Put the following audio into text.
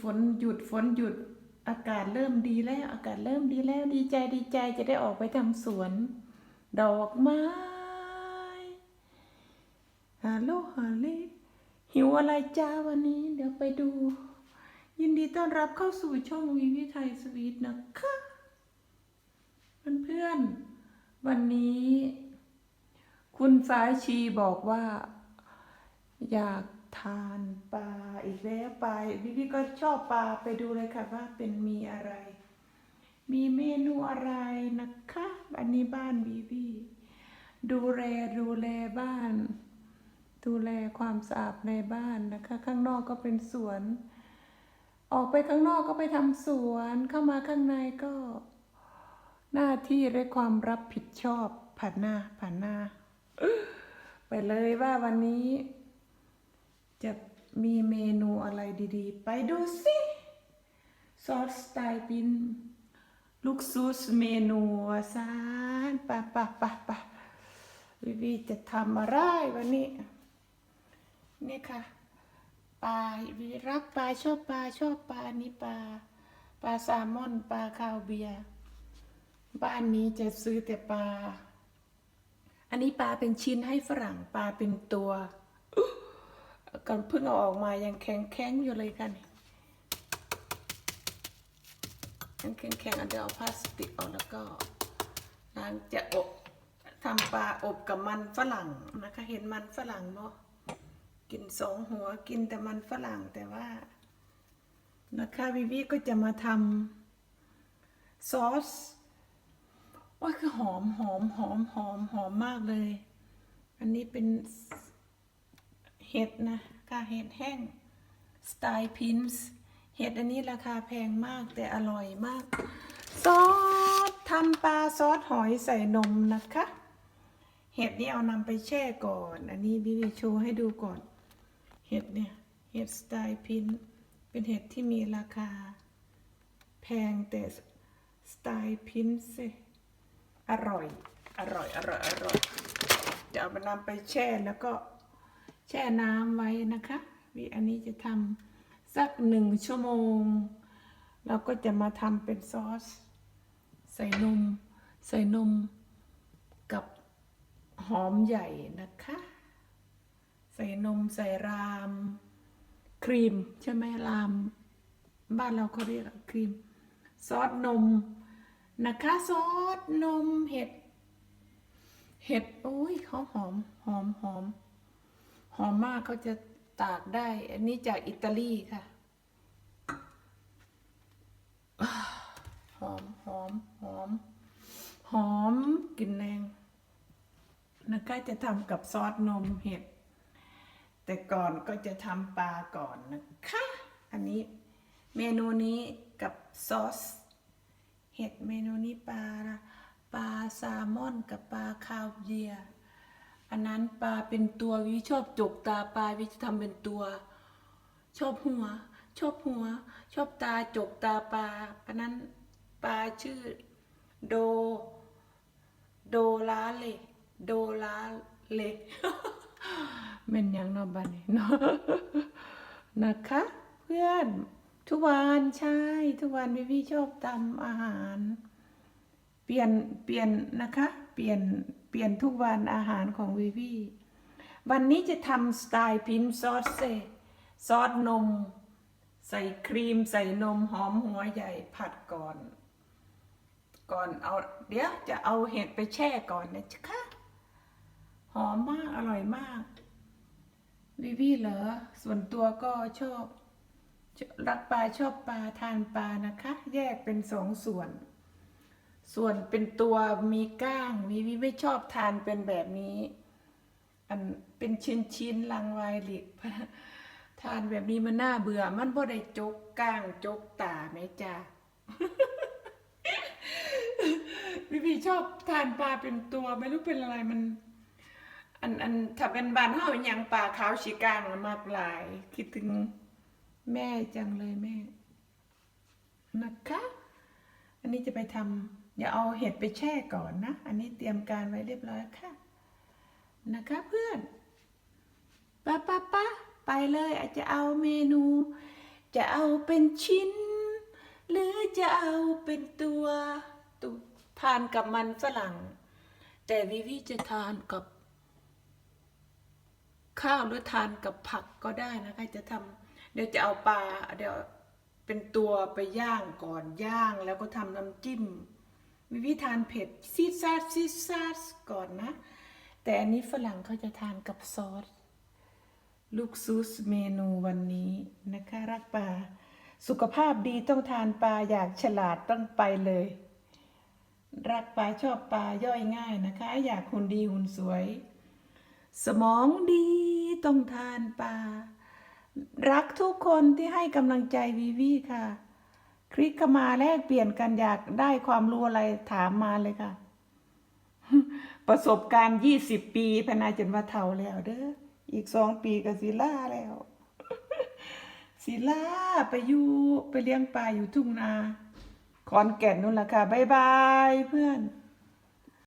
ฝนหยุดฝนหยุดอากาศเริ่มดีแล้วอากาศเริ่มดีแล้วดีใจดีใจจะได้ออกไปทำสวน ดอกไม้ฮัลโหลฮัลโหลหิวอะไรจ้าวันนี้ เดี๋ยวไปดู ยินดีต้อนรับเข้าสู่ช่องวีวิไทยสวีทนะคะเพื่อนๆวันนี้ คุณสายชีบอกว่า อยาก ทานปลาอีกแล้วปลาพี่พี่ก็ชอบปลาไปดูเลยค่ะว่าเป็นมีอะไร มีเมนูอะไรนะคะอันนี้บ้านบีบีดูแลดูแลบ้าน ดูแลความสะอาดในบ้านนะคะ ข้างนอกก็เป็นสวน ออกไปข้างนอกก็ไปทำสวนเข้ามาข้างในก็ หน้าที่และความรับผิดชอบผ่านหน้าผ่านหน้าไปเลยว่าวันนี้ จะมีเมนูอะไรดีๆ ไปดูสิซอสสไตล์ปินลูกซูสเมนูอาซานปะปะปะปะวิวีจะทำอะไรวันนี้ นี่ค่ะปลาวิรักปลาชอบปลาชอบปลานี่ปลาปลาแซลมอนปลาคาวเบียบ้านนี้จะซื้อแต่ปลา อันนี้ปลาเป็นชิ้นให้ฝรั่งปลาเป็นตัว ก่อนเพิ่งเอาออกมายังแข็งแข็งอยู่เลยค่ะนี่ยังแข็งแข็งอันเดียวเอาพลาสติกออกแล้วก็ล้างจะอบทำปลาอบกับมันฝรั่งนะคะ เห็นมันฝรั่งเนาะกินสองหัวกินแต่มันฝรั่งแต่ว่า นะคะวิวีก็จะมาทำซอสว่าคือหอมหอมหอมหอมหอมมากเลย อันนี้เป็น เห็ดนะค่ะเห็ดแห้งสไตล์พินส์เห็ดอันนี้ราคาแพงมากแต่อร่อยมาก ซอสทำปลาซอสหอยใส่นมนะคะ เห็ดนี่เอานำไปแช่ก่อน อันนี้บิวิโชว์ให้ดูก่อน เห็ดเนี่ย เห็ดสไตล์พินส์เป็นเห็ดที่มีราคา แพงแต่สไตล์พินส์อร่อย อร่อย อร่อย อร่อย จะเอาไปนำไปแช่แล้วก็ แช่น้ำไว้นะคะวิอันนี้จะทำสักหนึ่งชั่วโมง เราก็จะมาทำเป็นซอส ใส่นม ใส่นมกับหอมใหญ่นะคะ ใส่นมใส่ราม ครีมใช่ไหมราม บ้านเราเขาเรียกครีม ซอสนมนะคะซอสนมเห็ด เห็ดโอ้ยเขาหอมหอมหอม หอมมากเขาจะตากได้ อันนี้จากอิตาลีค่ะ หอมหอมหอม หอมกลิ่นแรงนะคะจะทำกับซอสนมเห็ด แต่ก่อนก็จะทำปลาก่อนนะคะ อันนี้เมนูนี้กับซอสเห็ดเมนูนี้ปลาปลาแซลมอนกับปลาคาวเวียร์ อันนั้นปลาเป็นตัววิชอบจกตาปลาวิจะทำเป็นตัว ชอบหัว ชอบหัว ชอบตาจกตาปลาอันนั้นปลาชื่อ โด โดลาเลโดลาเลเม่นยังนอบันเนาะนะคะ เพื่อนทุกวันใช่ทุกวันพี่พี่ชอบทำอาหาร เปลี่ยนเปลี่ยนนะคะ เปลี่ยน เปลี่ยนทุกวันอาหารของวิวีวันนี้จะทำสไตล์พินซอสเซซอสนม ใส่ครีมใส่นมหอมหัวใหญ่ผัดก่อน ก่อนเอาเดี๋ยวจะเอาเห็ดไปแช่ก่อนนะจ๊ะคะหอมมากอร่อยมากวิวีเหรอส่วนตัวก็ชอบ รักปลาชอบปลาทานปลานะคะ แยกเป็นสองส่วน ส่วนเป็นตัวมีก้างมีวิไม่ชอบทานเป็นแบบนี้ อันเป็นชิ้นชิ้นๆลังไวหลิกทานแบบนี้มันน่าเบื่อ มันบ่ได้จกก้างจกตาไหมจ้าวิวีชอบทานปลาเป็นตัวไม่รู้เป็นอะไรมัน อันอันถ้าเป็นบานเฮาอหยังปลาขาวชีกางน่ะมากหลาย คิดถึงแม่จังเลยแม่ นะคะ อันนี้จะไปทำ อย่าเอาเห็ดไปแช่ก่อนนะ อันนี้เตรียมการไว้เรียบร้อยค่ะนะคะเพื่อนป้าป้าป้าไปเลยอาจจะเอาเมนู จะเอาเป็นชิ้น หรือจะเอาเป็นตัวตุทานกับมันฝรั่ง แต่วิวิจะทานกับ ข้าวหรือทานกับผักก็ได้นะคะจะทำเดี๋ยวจะเอาปลาเดี๋ยวเป็นตัวไปย่างก่อนย่างแล้วก็ทำน้ำจิ้ม วิวิทานเผ็ดซีดซาดซีดซาดก่อนนะ แต่อันนี้ฝรั่งเขาจะทานกับซอส ลูกซุสเมนูวันนี้นะคะรักปลาสุขภาพดีต้องทานปลาอยากฉลาดต้องไปเลย รักปลาชอบปลาย่อยง่ายนะคะ อยากหุ่นดีหุ่นสวย สมองดีต้องทานปลารักทุกคนที่ให้กำลังใจวีวีค่ะ คลิกเข้ามาแลกเปลี่ยนกันอยากได้ความรู้อะไรถามมาเลยค่ะ ประสบการณ์ยี่สิบปีพนาจนว่าเท่าแล้วเด้ออีกสองปีก็สิล่าแล้วสิล่าไปอยู่ไปเลี้ยงปลาอยู่ทุ่งนา ขอนแก่นนู่นล่ะค่ะ บ๊ายบายเพื่อน